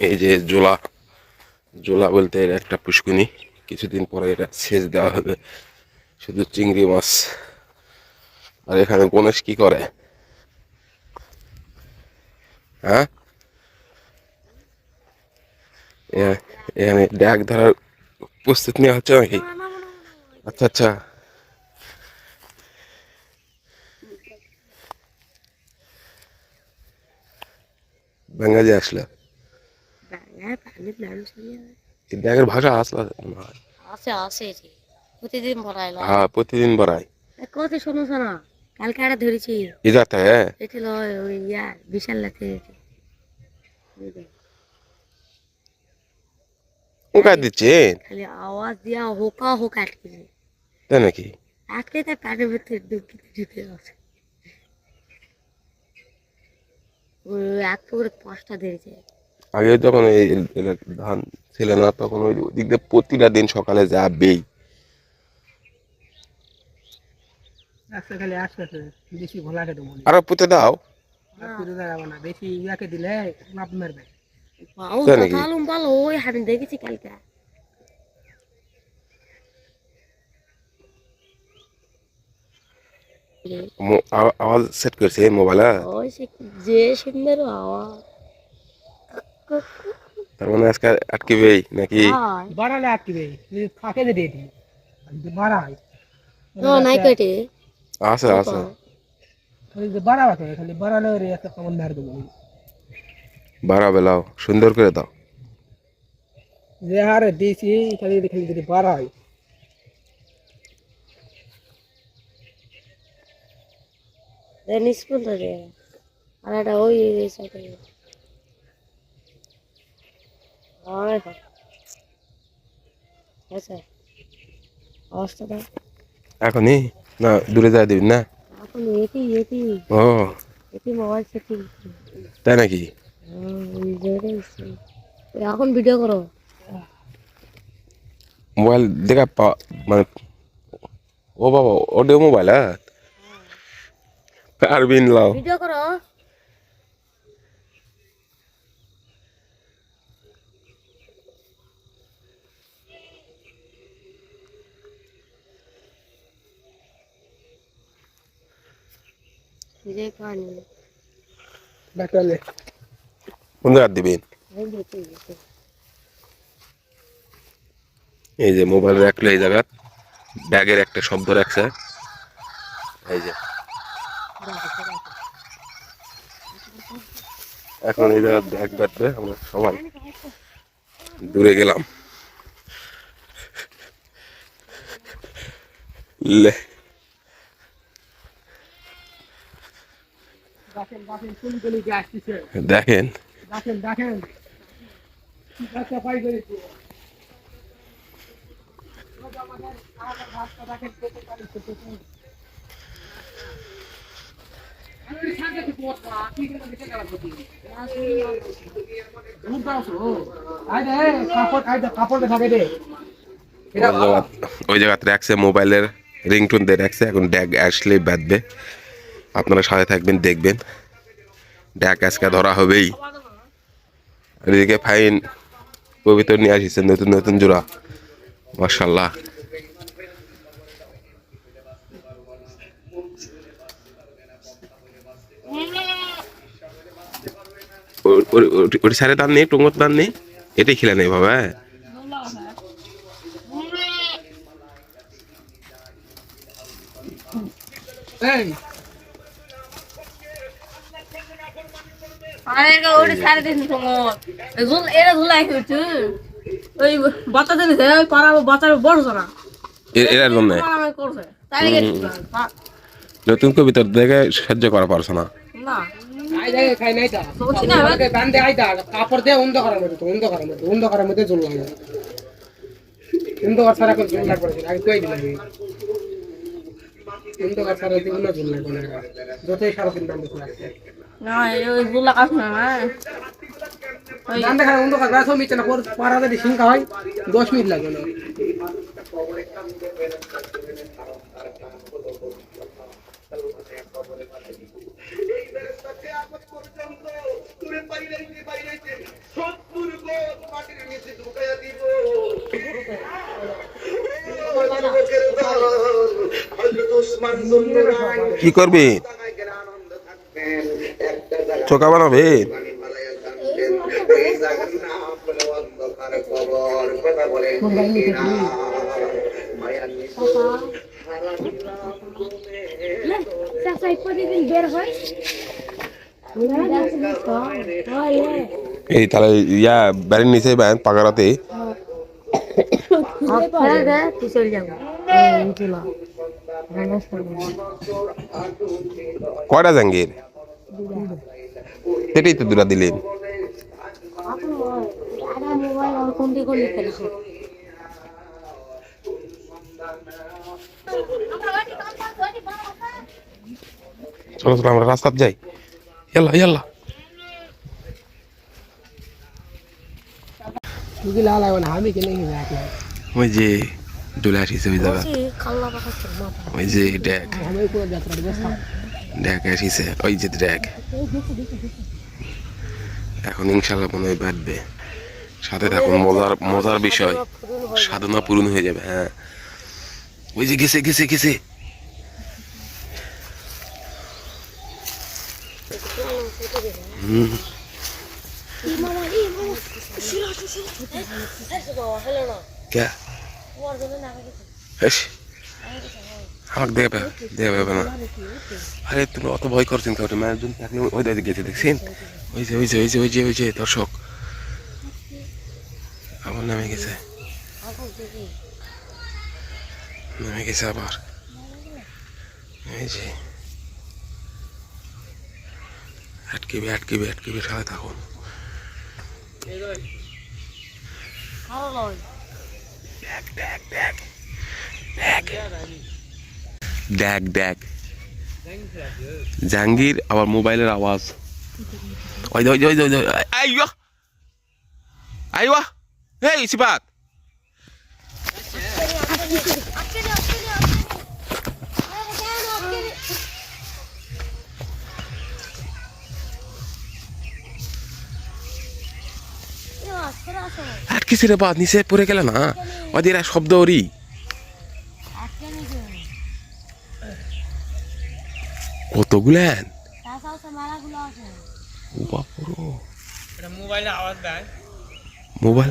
এই যে জোলা জোলা বলতে এর একটা পুষ্কুনি। কিছুদিন পরে এটা সেচ দেওয়া হবে। শুধু চিংড়ি মাছ। আর এখানে গণেশ কি করে? হ্যাঁ? এখানে ড্যাগ ধরার প্রস্তুতি নেওয়া হচ্ছে নাকি? আচ্ছা আচ্ছা। বেঙ্গালি আসলে। ড্যাগের ভাষা আসলে আছে রে। প্রতিদিন ভরাইলো হ্যাঁ প্রতিদিন বাড়ায় কত শোনো শোনো। কালকে একটা ধরেছি। যাতে হ্যাঁ এটা লয় ওই ইয়া বিশাল লাথে ওকা দিচ্ছেন খালি আওয়াজ দিয়া হোকা হোক আটকেছে তাই নাকি? আটকে তার পানির ভিতরে ডুবতে ঢুকে আছে ওই এক করে পাঁচটা ধরেছে। আগে যখন এই ধান ছিল না তখন ওই দিক দিয়ে প্রতিটা দিন সকালে যাবেই আরও পুঁতে দাও। দেখেছি কালকে। আওয়াজ সেট করছে মোবাইলে? ওই যে সুন্দর আওয়াজ। তার মানে আজকে আটকেবেই নাকি? বাড়ালে আটকিবে ফাঁকে দিয়ে দিই আর যদি নাই কেটে আছে আছে। খালি বাড়াবে খালি বাড়ালে একটা কেমন দেবো। সুন্দর করে দাও। যে হারে খালি খালি যদি বাড়ায়। নিষ্পন আর একটা ওই হয় হয়। আচ্ছা অবস্থা এখনই? না দূরে যায় দিবি না? এখন এটি এটি ও। এটি মোবাইল সেটিং। তাই নাকি? এখন ভিডিও করো। মোবাইল দেখা পা- মানে ও বাবা অডিও মোবাইল হ্যাঁ? পারবিন লাও ভিডিও করো। ভিডিও পানি। কোন দিবেন? এই যে মোবাইল রাখল এই জায়গা ব্যাগের একটা শব্দ রাখছে। এই যে। এখন এই জায়গায় ব্যাগ বাঁধবে আমরা সবাই দূরে গেলাম। লে। দেখেন ওই জায়গা জায়গাতে রাখছে মোবাইলের রিংটোন দিয়ে রাখছে এখন ড্যাগ আসলে বাঁধবে। আপনারা সাথে থাকবেন, দেখবেন। ড্যাগ আজকে ধরা হবেই। এদিকে ফাইন পবিত্র নিয়ে আসিছে, নতুন নতুন জোড়া। মার্শাল্লাহ দান নেই দান নেই? এটাই খেলে নেই আরে ওটা সাড়ে তিনশো সময় ঝুল এটা ঝুলাই হচ্ছে ওই বাচ্চা দিয়েছে ওই বাচ্চার বড় না। এরার জন্য পাড়া করছে। তাই গেছি নতুন কবিতার দেখে সহ্য করা পারছ না। কাপড় দিয়ে উন্দ করার মধ্যে উন্দ করার মধ্যে উন্দ করার মধ্যে জল লাগে উন্দ কর সারা করে জল লাগবে আগে কই দিলাম। উন্দ কর সারা জল লাগবে যতই সারা দিন না ওই কাজ না হ্যাঁ। খারাপ না পাড়া যদি সিংকা হয় দশ মিনিট লাগবে না। কি করবি? চোখা বানাবে? এই তাহলে ইয়া বাড়ির নিচে পাকারাতে কয়টা জাঙ্গির সেটাই তো দুটা দিলেন। চলো চলো আমরা রাস্তাত যাই। ইয়াল্লা ইয়াল্লা। ওই যে চলে আসিছে ওই জায়গা। ওই যে ড্যাগ ড্যাগ আসিছে ওই যে ড্যাগ এখন ইনশাল্লাহ মনে হয় বাঁধবে। সাথে থাকুন, মজার মজার বিষয়। সাধনা পূরণ হয়ে যাবে হ্যাঁ। ওই যে গেছে গেছে গেছে। কে? আমাকে দেখে পে দেখে না। আরে, তুমি অত ভয় করছেন কাউকে মায়ের জন্য থাকলে ওই দিকে গেছে, দেখছেন? ওই যে ওই যে ওই যে ওই যে ওই যে, দর্শক। আবার নামে গেছে। নেমে গেছে আবার। এই যে। আটকিবে আটকিবে আটকিবে, সাথে থাকুন। ড্যাগ ড্যাগ ড্যাগ ড্যাগ ড্যাগ ড্যাগ জাহাঙ্গীর, আবার মোবাইলের আওয়াজ। ওই ওই ওই ওই আইয়া! আইয়া! হেই সিবাত আটকেছে রে বাদ নিচে পড়ে গেলে না? ওদের শব্দ ওরই। কতগুলেন? ও বাপুরো। মোবাইলে আওয়াজ দেয়। Mobile mobile